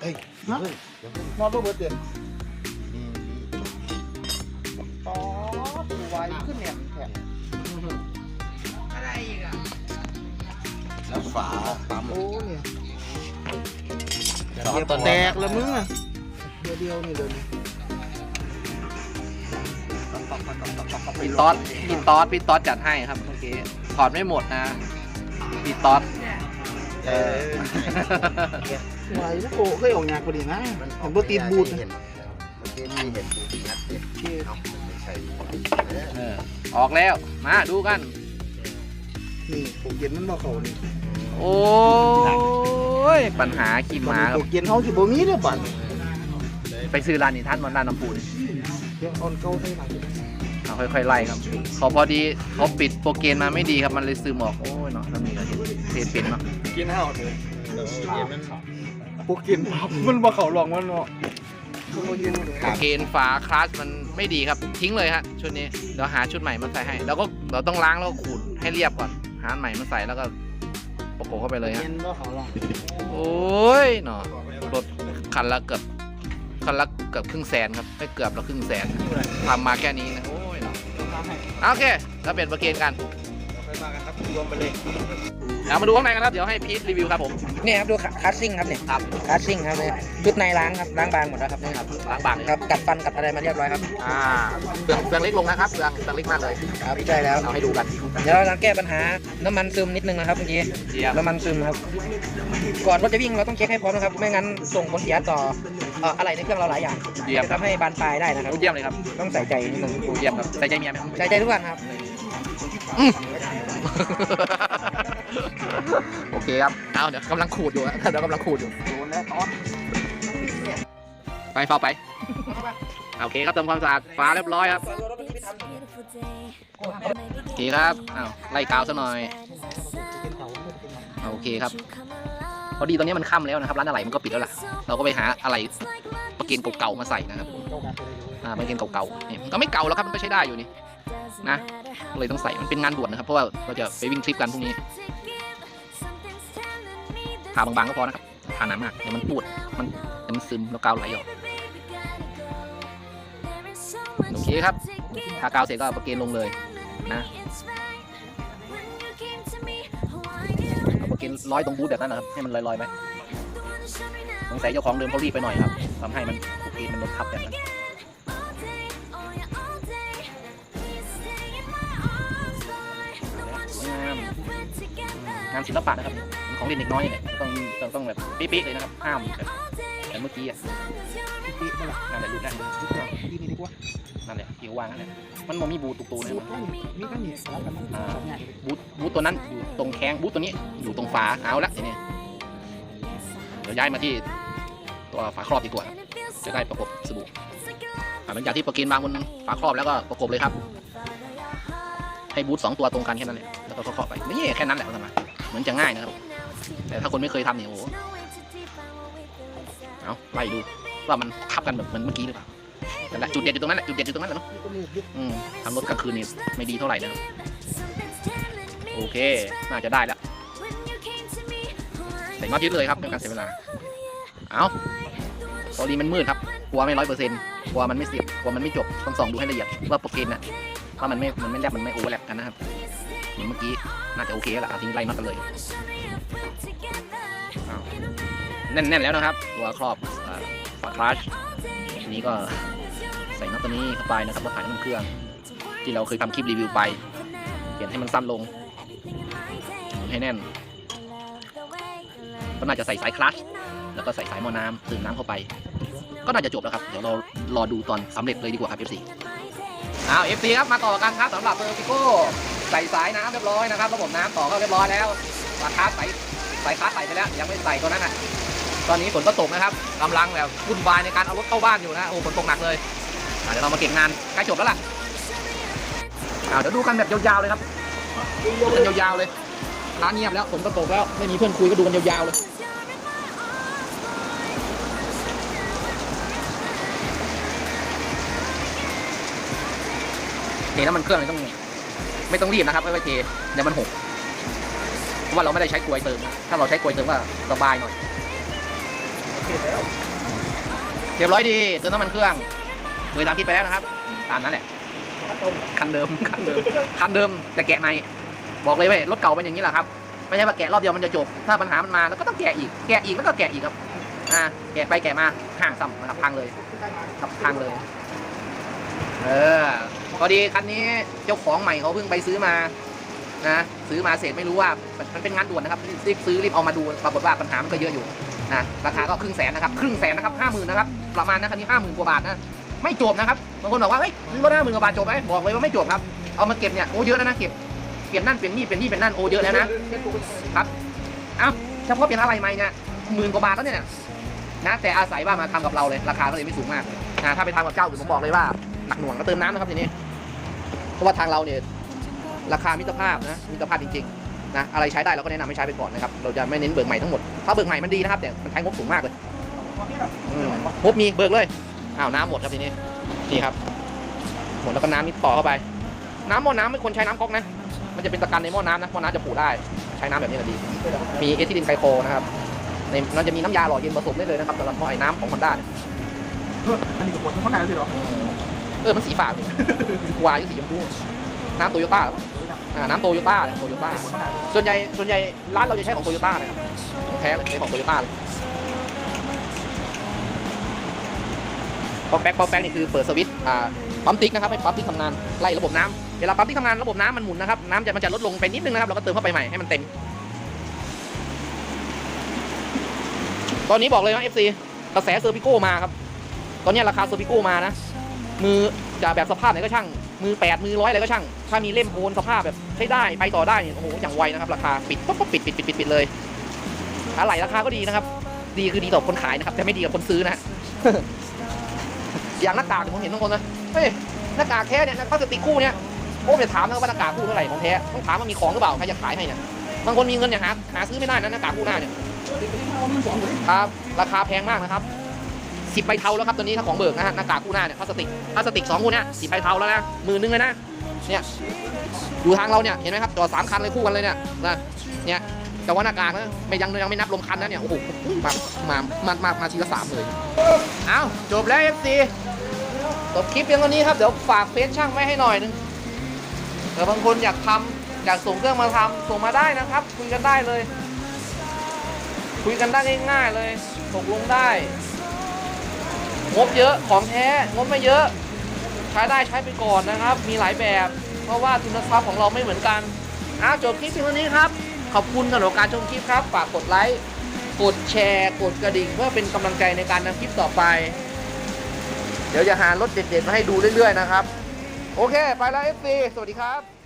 เฮ้ยฮะเฮ้ยเดี๋ยวเพิ่งนอนบ่เบิดเดือนมีมีอ๋อผู้ไวขึ้นเนี่ยแถมอะไรอีกอะแล้วฝาปั๊มโอ้เนี่ยสองตัวแตกแล้วมึงอะเดียวเดียวนี่เลยพี่ต๊อดพี่ต๊อดพี่ต๊อดจัดให้ครับเมื่อกี้ถอดไม่หมดนะพี่ต๊อดเออ ไหวนะโอ้เคยออกงานพอดีนะผมบ่ติดบูทเห็นเมื่อกี้นี่เห็นบูทงัดเด็ดเชี่ยเอ้าไม่ใช่เออออกแล้วมาดูกัน นี่ผมเย็นมันบ่เขานี่โอ้ยปัญหาขี้หมาคผรับเย็นเฮาสิบ่มีเด้อบัดไปซื้อร้านนี้ท่านมันร้านน้ำปูนเดี๋ยวออนเก่าให้หลังเอาค่อยๆไล่ครับขาพอดีเขาปิดโปรเกนมาไม่ดีครับมันเลยซึมออกโอ้ยเนาะแล้วมีก็เห็นเศษเป็นเนาะกินห่าเถอะแต่ว่าเกมมัน พวกกินพับมันบ่เข้าหลองมันเนาะมันบ่เย็นเลยโปรเกนฝาคลาสมันไม่ดีครับ ทิ้งเลยฮะชุดนี้เดี๋ยวหาชุดใหม่มาใส่ให้ แล้วก็เราต้องล้างแล้วก็ขูดให้เรียบก่อน หาอันใหม่มาใส่แล้วก็ประกบเข้าไปเลยฮะ เย็นบ่เข้าหลองโอ้ยเนาะรถคันละเกือบคันละเกือบครึ่งแสนครับไม่เกือบละครึ่งแสนทำมาแค่นี้นะโอ้ยเนาะโอเคแล้วเปลี่ยนประเกนกัน ค่อยมากันครับรวมไปเลยเอามาดูข้างในกันครับ เดี๋ยวให้พีทรีวิวครับผม เนี่ยครับดูคัสซิ่งครับเนี่ยครับคัสซิ่งครับเนี่ยชุดในล้างครับล้างบางหมดแล้วครับเนี่ยครับล้างปากเลยคครัรับบกัดฟันกัดอะไรมาเรียบร้อยครับ อ่าเปลืองเปลืองเล็กลงนะครับเปลืองเปลืองเล็กมากเลยครับใช่แล้ว เอาให้ดูกัน เดี๋ยวเราแก้ปัญหาน้ำมันซึมนิดนึงนะครับเมื่อกี้เจียม น้ำมันซึมครับ ก่อนรถจะวิ่งเราต้องเช็คให้พร้อมนะครับ ไม่งั้นส่งผลเสียต่อเอ่ออะไรในเครื่องเราหลายอย่างเยี่ยม จะครับทำให้บานปลายได้นะครับ เยี่ยมเลยครับต้องใส่ใจนิดนึงเยี่ยมครับใส่ใจเมียไหมครับ ใส่ใจทุกวันครับอืม โอเคครับ เอาเดี๋ยวกำลังขูดอยู่ฮะเดี๋ยวกำลังขูดอยู่โดนแล้วตอนไปเฝ้าไป โอเคครับทำความสะอาดฝาเรียบร้อยครับ โอเคครับอ้าวไล่กาวซะหน่อย โอเคครับ พอดีตอนนี้มันค่ำแล้วนะครับ ร้านอะไรมันก็ปิดแล้วล่ะ เราก็ไปหาอะไรประเกนเก่าๆมาใส่นะครับอ่าประเกนเก่าๆเนี่ยมันก็ไม่เก่าแล้วครับ มันก็ใช้ได้อยู่นี่ นะก็เลยต้องใส่มันเป็นงานด่วนนะครับ เพราะว่าเราจะไปวิ่งทริปกันพรุ่งนี้ทาบางๆก็พอนะครับทาหนามากเดี๋ยวมันปวดมันเดี๋ยวมันซึมแล้วกาวไหลออกโอเคครับทากาวเสร็จก็เอาประเกนลงเลยนะเอาประเกนร้อยตรงบูธแบบนั้นนะครับให้มันลอยๆไปสงสัยเจ้าของเดิมเขารีบไปหน่อยครับทำให้มันประเกนมันโดนทับแบบนั้น งานศิลปะนะครับเป็นของเด็กน้อยเนี่ยต้องต้องต้องแบบเป๊ะๆเลยนะครับห้ามแบบเมื่อกี้อะปีนั่นแหละนั่นแหละรูปได้ปีนี้ดีกว่านั่นแหละผิววางนั่นแหละมันมมีบูตุกตูนะบูทนั่นมีทั้งนี้สลับกันนะสองอย่างบูทบูทตัวนั้นอยู่ตรงแข้งบูทตัวนี้อยู่ตรงฝาเอาละทีนี้เดี๋ยวย้ายมาที่ตัวฝาครอบดีกว่าจะได้ประกบสบู่หลังจากที่ประกินวางบนฝาครอบแล้วก็ประกบเลยครับ ให้บูทสองตัวตรงกันแค่นั้นแหละแล้วก็ครอบไปนี่แค่นั้นแหละทำไม เหมือนจะง่ายนะครับ แต่ถ้าคนไม่เคยทำเนี่ยโอ้โหเอาไล่ดูว่ามันทับกันแบบเหมือนเมื่อกี้หรือเปล่านั่ละจุดเด่นอยู่ตรงนั้นแหละจุดเด่นอยู่ตรงนั้นแหละเนาะอืมทำรถกลางคืนนี่ไม่ดีเท่าไหร่นะครับโอเค น่าจะได้แล้วใส่น็อตยึดเลยครับไม่อการเสียเวลา เอาตอนนี้มันมืดครับ กลัวไม่ร้อยเปอร์เซ็นต์กลัวมันไม่เสียบกลัวมันไม่จบ ต้องส่องดูให้ละเอียดว่าโปรเกนน่ะถ้ามันไม่ มันไม่แลบมันไม่โอเวอร์แลปกันนะครับ เหมือนเมื่อกี้ น่าจะโอเคแล้วล่ะเอาทีนี้ไล่น็อตกันเลยแน่นๆแล้วนะครับ ตัวครอบอ่าฝาคลัชทีนี้ก็ใส่น็อตตัวนี้เข้าไปนะครับแล้วถ่ายน้ำมันเครื่อง ที่เราเคยทำคลิปรีวิวไป เปลี่ยนให้มันสั้นลงให้แน่น ก็น่าจะใส่สายคลัชแล้วก็ใส่สายมอน้ำติมน้ำเข้าไป ก็น่าจะจบแล้วครับ เดี๋ยวเรารอดูตอนสำเร็จเลยดีกว่าครับ FC อ้า FC ครับ มาต่อกันครับสำหรับเบอร์ฟิโก้ ใส่สายน้ำเรียบร้อยนะครับระบบน้ำต่อเข้าเรียบร้อยแล้วฝาคาร์ใส่ใส่คาร์ใส่ไปแล้วยังไม่ใส่ตัวนั้นอะตอนนี้ฝนก็ตกนะครับกำลังแบบวุ่นวายในการเอารถเข้าบ้านอยู่นะโอ้ฝนตกหนักเลยเดี๋ยวเรามาเก็บงานใกล้จบแล้วล่ะเดี๋ยวดูกันแบบยาวๆเลยครับดูกันยาวๆเลยร้านเงียบแล้วผมก็ตกแล้วไม่มีเพื่อนคุยก็ดูกันยาวๆเลยเทน้ำมันเครื่องเลยต้อง ไม่ต้องรีบนะครับไม่ไปเทเดี๋ยวมันหกเพราะว่าเราไม่ได้ใช้กลวยเติม ถ้าเราใช้กลวยเติมก็สบายหน่อยโอเคแล้วเรียบร้อยดีเติมน้ำมันเครื่องโดยตามคิดไปแล้วนะครับ ตามนั้นแหละคันเดิมคันเดิมคันเดิมแต่แกะใหม่บอกเลยเว้ยรถเก่าเป็นอย่างนี้แหละครับไม่ใช่ว่าแกะรอบเดียวมันจะจบ ถ้าปัญหามันมาแล้วก็ต้องแกะอีกแกะอีกแล้วก็แกะอีกครับอ่าแกะไปแกะมาห่างซ้ำนะครับพังเลยครับพังเลย เออ พอดีคันนี้เจ้าของใหม่เขาเพิ่งไปซื้อมานะ ซื้อมาเสร็จไม่รู้ว่ามันเป็นงานด่วนนะครับรีบซื้อรีบเอามาดูปรากฏว่าปัญหามันก็เยอะอยู่นะราคาก็ครึ่งแสนนะครับครึ่งแสนนะครับห้าหมื่นนะครับประมาณนะคันนี้ห้าหมื่นกว่าบาทนะไม่จบนะครับบางคนบอกว่าเฮ้ยซื้อรถห้าหมื่นกว่าบาทจบไหมบอกเลยว่าไม่จบครับเอามาเก็บเนี่ยโอ้เยอะแล้วนะเก็บเปลี่ยนนั่นเปลี่ยนนี่เปลี่ยนนี่เปลี่ยนนั่นโอ้เยอะแล้วนะครับเอ้าเฉพาะเปลี่ยนอะไรใหม่เนี่ยหมื่นกว่าบาทแล้วเนี่ยนะแต่อาศัยว่ามาทำกับเราเลยราคาก็เลยไม่สูงมากนะถ้าไปทำกับเจ้าอื่นผมบอกเลยว่า หนักหน่วงก็เติมน้ำนะครับทีนี้ เพราะว่าทางเราเนี่ยราคามิตรภาพนะมิตรภาพจริงๆนะอะไรใช้ได้เราก็แนะนำให้ใช้ไปก่อนนะครับเราจะไม่เน้นเบิกใหม่ทั้งหมดถ้าเบิกใหม่มันดีนะครับแต่มันใช้งบสูงมากเลยอืมงบมีเบิกเลยอ้าวน้ำหมดครับทีนี้นี่ครับหมดแล้วก็น้ำนี่ต่อเข้าไป น้ำหม้อน้ำไม่ควรใช้น้ำก๊อกนะมันจะเป็นตะกันในหม้อน้ำนะหม้อน้ำจะผูได้ใช้น้ำแบบนี้แหละดี มีเอทิลินไกลโคนะครับในนั้นจะมีน้ำยาหล่อเย็นผสมได้เลยนะครับสำหรับหม้อไอ้น้ำของฮอนด้าเนี่ยอันนี้กับคนข้างในสิหรอ เออมันสีฟ้าเลยวายสีชมพูน้ำโตโยต้าอ่าน้ำโตโยต้าโตโยต้าส่วนใหญ่ส่วนใหญ่ร้านเราจะใช้ของโตโยต้านะครับของแท้เลยใช้ของโตโยต้าเลยปอแป๊กปอแป๊กนี่คือเปิดสวิตช์อ่าปั๊มติ๊กนะครับให้ปั๊มติ๊กทำงานไล่ระบบน้ำเวลาปั๊มติ๊กทำงานระบบน้ำมันหมุนนะครับน้ำจะมันจะลดลงไปนิดนึงนะครับเราก็เติมเข้าไปใหม่ให้มันเต็มตอนนี้บอกเลยว่า FC กระแสเซอร์พิโก้มาครับ ตอนนี้ราคาเซอร์พิโก้มานะ มือจะแบบสภาพไหนก็ช่าง มือแปดมือร้อยอะไรก็ช่าง ถ้ามีเล่มโอนสภาพแบบใช้ได้ไปต่อได้เนี่ยโอ้โหอย่างไวนะครับ ราคาปิดปุ๊บปุ๊บปิดปิดปิดปิดปิดเลยอะไรราคาก็ดีนะครับ ดีคือดีต่อคนขายนะครับ แต่ไม่ดีกับคนซื้อนะอย่างหน้ากากผมเห็นบางคนนะเฮ้ยหน้ากากแท้เนี่ยพลาสติกคู่เนี่ยโอ้ไปถามนะว่าหน้ากากคู่เท่าไหร่ของแท้ต้องถามว่ามีของหรือเปล่าใครจะขายให้เนี่ยบางคนมีเงินเนี่ยหาหาซื้อไม่ได้นะหน้ากากคู่หน้าเนี่ยครับราคาแพงมากนะครับ สิบใบเทาแล้วครับตอนนี้ถ้าของเบิกนะฮะหน้ากากคู่หน้าเนี่ยพลาสติกพลาสติกสองคู่เนี่ยสิบใบเทาแล้วนะหมื่นหนึงเลยนะเนี่ยอยู่ทางเราเนี่ยเห็นไหมครับจอดสามคันเลยคู่กันเลยเนี่ยนะเนี่ยแต่ว่าหน้ากากนะไม่ยังยังไม่นับลมคันนะเนี่ยโอ้โหมามามามามาทีละสามเลยเอาจบแล้ว FC จบคลิปเพียงเท่านี้ครับเดี๋ยวฝากเฟซช่างไว้ให้หน่อยนึงเดี๋ยวบางคนอยากทำอยากส่งเครื่องมาทำส่งมาได้นะครับคุยกันได้เลย คุยกันได้ง่ายๆเลยตกลงได้ งบเยอะของแท้งบไม่เยอะ ใช้ได้ใช้ไปก่อนนะครับ มีหลายแบบ เพราะว่าทุนทรัพย์ของเราไม่เหมือนกันอ้าวจบคลิปเพียงเท่านี้ครับ ขอบคุณสำหรับการชมคลิปครับฝากกดไลค์กดแชร์กดกระดิ่ง เพื่อเป็นกำลังใจในการทำคลิปต่อไป เดี๋ยวจะหารถเด็ดๆมาให้ดูเรื่อยๆนะครับ โอเค ไปแล้ว FC สวัสดีครับ